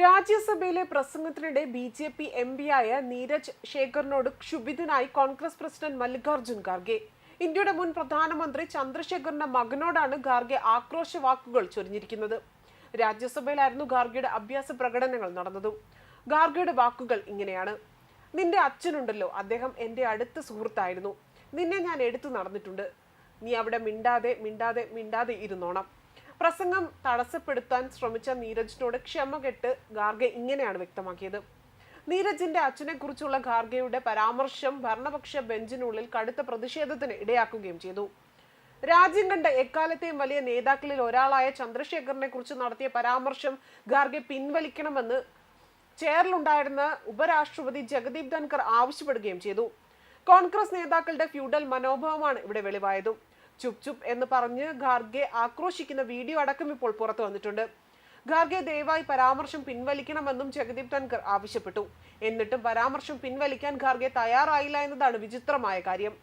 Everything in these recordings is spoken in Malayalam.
രാജ്യസഭയിലെ പ്രസംഗത്തിനിടെ ബി ജെ പി എം പിയായ നീരജ് ശേഖറിനോട് ക്ഷുഭിതനായി കോൺഗ്രസ് പ്രസിഡന്റ് മല്ലികാർജുൻ ഖാർഗെ. ഇന്ത്യയുടെ മുൻ പ്രധാനമന്ത്രി ചന്ദ്രശേഖറിന്റെ മകനോടാണ് ഖാർഗെ ആക്രോശ വാക്കുകൾ ചൊരിഞ്ഞിരിക്കുന്നത്. രാജ്യസഭയിലായിരുന്നു ഖാർഗെയുടെ അഭ്യാസ പ്രകടനങ്ങൾ നടന്നതും. ഖാർഗെയുടെ വാക്കുകൾ ഇങ്ങനെയാണ്. നിന്റെ അച്ഛനുണ്ടല്ലോ അദ്ദേഹം എന്റെ അടുത്ത സുഹൃത്തായിരുന്നു. നിന്നെ ഞാൻ എടുത്തു നടന്നിട്ടുണ്ട്. നീ അവിടെ മിണ്ടാതെ മിണ്ടാതെ മിണ്ടാതെ ഇരുന്നോണം. പ്രസംഗം തടസ്സപ്പെടുത്താൻ ശ്രമിച്ച നീരജിനോട് ക്ഷമ കെട്ട് ഗാർഗെ ഇങ്ങനെയാണ് വ്യക്തമാക്കിയത്. നീരജിന്റെ അച്ഛനെ കുറിച്ചുള്ള ഖാർഗെയുടെ പരാമർശം ഭരണപക്ഷ ബെഞ്ചിനുള്ളിൽ കടുത്ത പ്രതിഷേധത്തിന് ഇടയാക്കുകയും ചെയ്തു. രാജ്യം കണ്ട എക്കാലത്തെയും വലിയ നേതാക്കളിൽ ഒരാളായ ചന്ദ്രശേഖറിനെ കുറിച്ച് നടത്തിയ പരാമർശം ഖാർഗെ പിൻവലിക്കണമെന്ന് ചെയറിലുണ്ടായിരുന്ന ഉപരാഷ്ട്രപതി ജഗദീപ് ധൻകർ ആവശ്യപ്പെടുകയും ചെയ്തു. കോൺഗ്രസ് നേതാക്കളുടെ ഫ്യൂഡൽ മനോഭാവമാണ് ഇവിടെ വെളിവായതും. ചുപ് ചുപ് എന്ന് പറഞ്ഞ് ഖാർഗെ ആക്രോശിക്കുന്ന വീഡിയോ അടക്കം ഇപ്പോൾ പുറത്തു വന്നിട്ടുണ്ട്. ഖാർഗെ ദയവായി പരാമർശം പിൻവലിക്കണമെന്നും ജഗദീപ് ധൻകർ ആവശ്യപ്പെട്ടു. എന്നിട്ടും പരാമർശം പിൻവലിക്കാൻ ഖാർഗെ തയ്യാറായില്ല എന്നതാണ് വിചിത്രമായ കാര്യം.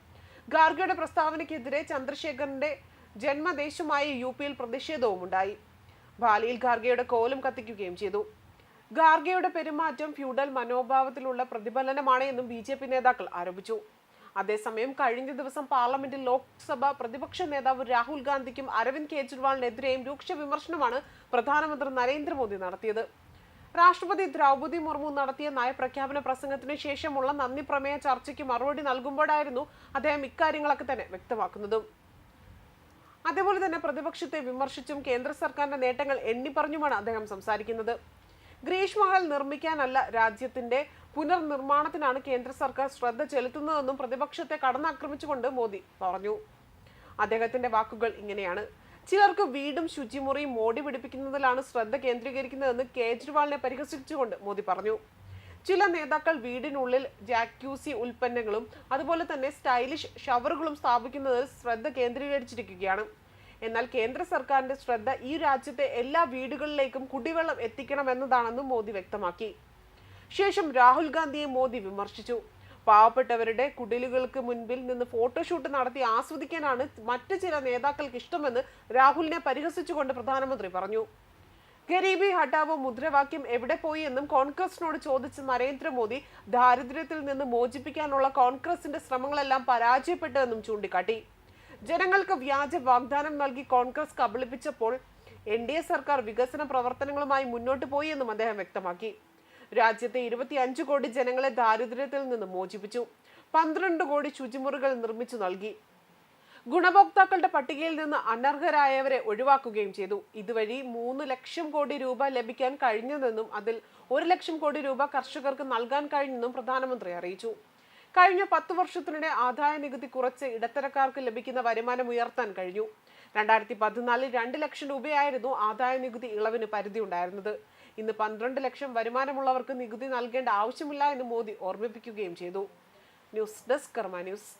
ഖാർഗെയുടെ പ്രസ്താവനയ്ക്കെതിരെ ചന്ദ്രശേഖറിന്റെ ജന്മദേശമായ യു പിയിൽ പ്രതിഷേധവും ഉണ്ടായി. ഭാലിയിൽ ഖാർഗെയുടെ കോലം കത്തിക്കുകയും ചെയ്തു. ഖാർഗെയുടെ പെരുമാറ്റം ഫ്യൂഡൽ മനോഭാവത്തിലുള്ള പ്രതിഫലനമാണ് എന്നും ബി നേതാക്കൾ ആരോപിച്ചു. അതേസമയം കഴിഞ്ഞ ദിവസം പാർലമെന്റിൽ ലോക്സഭ പ്രതിപക്ഷ നേതാവ് രാഹുൽ ഗാന്ധിക്കും അരവിന്ദ് കെജ്രിവാളിനെതിരെയും രൂക്ഷ വിമർശനമാണ് പ്രധാനമന്ത്രി നരേന്ദ്രമോദി നടത്തിയത്. രാഷ്ട്രപതി ദ്രൗപതി മുർമു നടത്തിയ നയപ്രഖ്യാപന പ്രസംഗത്തിന് ശേഷമുള്ള നന്ദി പ്രമേയ ചർച്ചയ്ക്ക് മറുപടി നൽകുമ്പോഴായിരുന്നു അദ്ദേഹം ഇക്കാര്യങ്ങളൊക്കെ തന്നെ വ്യക്തമാക്കുന്നത്. അതേപോലെ തന്നെ പ്രതിപക്ഷത്തെ വിമർശിച്ചും കേന്ദ്ര സർക്കാരിന്റെ നേട്ടങ്ങൾ എണ്ണിപ്പറഞ്ഞുമാണ് അദ്ദേഹം സംസാരിക്കുന്നത്. ഗ്രീഷ്മഹൽ നിർമ്മിക്കാനല്ല രാജ്യത്തിന്റെ പുനർനിർമ്മാണത്തിനാണ് കേന്ദ്ര സർക്കാർ ശ്രദ്ധ ചെലുത്തുന്നതെന്നും പ്രതിപക്ഷത്തെ കടന്നാക്രമിച്ചുകൊണ്ട് മോദി പറഞ്ഞു. അദ്ദേഹത്തിന്റെ വാക്കുകൾ ഇങ്ങനെയാണ്. ചിലർക്ക് വീടും ശുചിമുറിയും മോടി പിടിപ്പിക്കുന്നതിലാണ് ശ്രദ്ധ കേന്ദ്രീകരിക്കുന്നതെന്ന് കേജ്രിവാളിനെ പരിഹസിച്ചുകൊണ്ട് മോദി പറഞ്ഞു. ചില നേതാക്കൾ വീടിനുള്ളിൽ ജാക്യൂസി ഉൽപ്പന്നങ്ങളും അതുപോലെ തന്നെ സ്റ്റൈലിഷ് ഷവറുകളും സ്ഥാപിക്കുന്നതിൽ ശ്രദ്ധ കേന്ദ്രീകരിച്ചിരിക്കുകയാണ്. എന്നാൽ കേന്ദ്ര സർക്കാരിന്റെ ശ്രദ്ധ ഈ രാജ്യത്തെ എല്ലാ വീടുകളിലേക്കും കുടിവെള്ളം എത്തിക്കണം എന്നതാണെന്നും മോദി വ്യക്തമാക്കി. ശേഷം രാഹുൽ ഗാന്ധിയെ മോദി വിമർശിച്ചു. പാവപ്പെട്ടവരുടെ കുടിലുകൾക്ക് മുൻപിൽ നിന്ന് ഫോട്ടോഷൂട്ട് നടത്തി ആസ്വദിക്കാനാണ് മറ്റു ചില നേതാക്കൾക്ക് ഇഷ്ടമെന്ന് രാഹുലിനെ പരിഹസിച്ചുകൊണ്ട് പ്രധാനമന്ത്രി പറഞ്ഞു. ഗരീബി ഹട്ടാവോ മുദ്രാവാക്യം എവിടെ പോയി എന്നും കോൺഗ്രസിനോട് ചോദിച്ച നരേന്ദ്രമോദി ദാരിദ്ര്യത്തിൽ നിന്ന് മോചിപ്പിക്കാനുള്ള കോൺഗ്രസിന്റെ ശ്രമങ്ങളെല്ലാം പരാജയപ്പെട്ടതെന്നും ചൂണ്ടിക്കാട്ടി. ജനങ്ങൾക്ക് വ്യാജ വാഗ്ദാനം നൽകി കോൺഗ്രസ് കബളിപ്പിച്ചപ്പോൾ എൻ ഡി എ സർക്കാർ വികസന പ്രവർത്തനങ്ങളുമായി മുന്നോട്ട് പോയി എന്നും അദ്ദേഹം വ്യക്തമാക്കി. രാജ്യത്തെ ഇരുപത്തിയഞ്ച് കോടി ജനങ്ങളെ ദാരിദ്ര്യത്തിൽ നിന്ന് മോചിപ്പിച്ചു. പന്ത്രണ്ട് കോടി ശുചിമുറികൾ നിർമ്മിച്ചു നൽകി. ഗുണഭോക്താക്കളുടെ പട്ടികയിൽ നിന്ന് അനർഹരായവരെ ഒഴിവാക്കുകയും ചെയ്തു. ഇതുവഴി മൂന്ന് ലക്ഷം കോടി രൂപ ലഭിക്കാൻ കഴിഞ്ഞതെന്നും അതിൽ ഒരു ലക്ഷം കോടി രൂപ കർഷകർക്ക് നൽകാൻ കഴിഞ്ഞെന്നും പ്രധാനമന്ത്രി അറിയിച്ചു. കഴിഞ്ഞ പത്ത് വർഷത്തിനിടെ ആദായ നികുതി കുറച്ച് ഇടത്തരക്കാർക്ക് ലഭിക്കുന്ന വരുമാനം ഉയർത്താൻ കഴിഞ്ഞു. രണ്ടായിരത്തി പതിനാലിൽ രണ്ട് ലക്ഷം രൂപയായിരുന്നു ആദായ നികുതി ഇളവിന് പരിധി ഉണ്ടായിരുന്നത്. ഇന്ന് പന്ത്രണ്ട് ലക്ഷം വരുമാനമുള്ളവർക്ക് നികുതി നൽകേണ്ട ആവശ്യമില്ല എന്ന് മോദി ഓർമ്മിപ്പിക്കുകയും ചെയ്തു. News desk Karma news.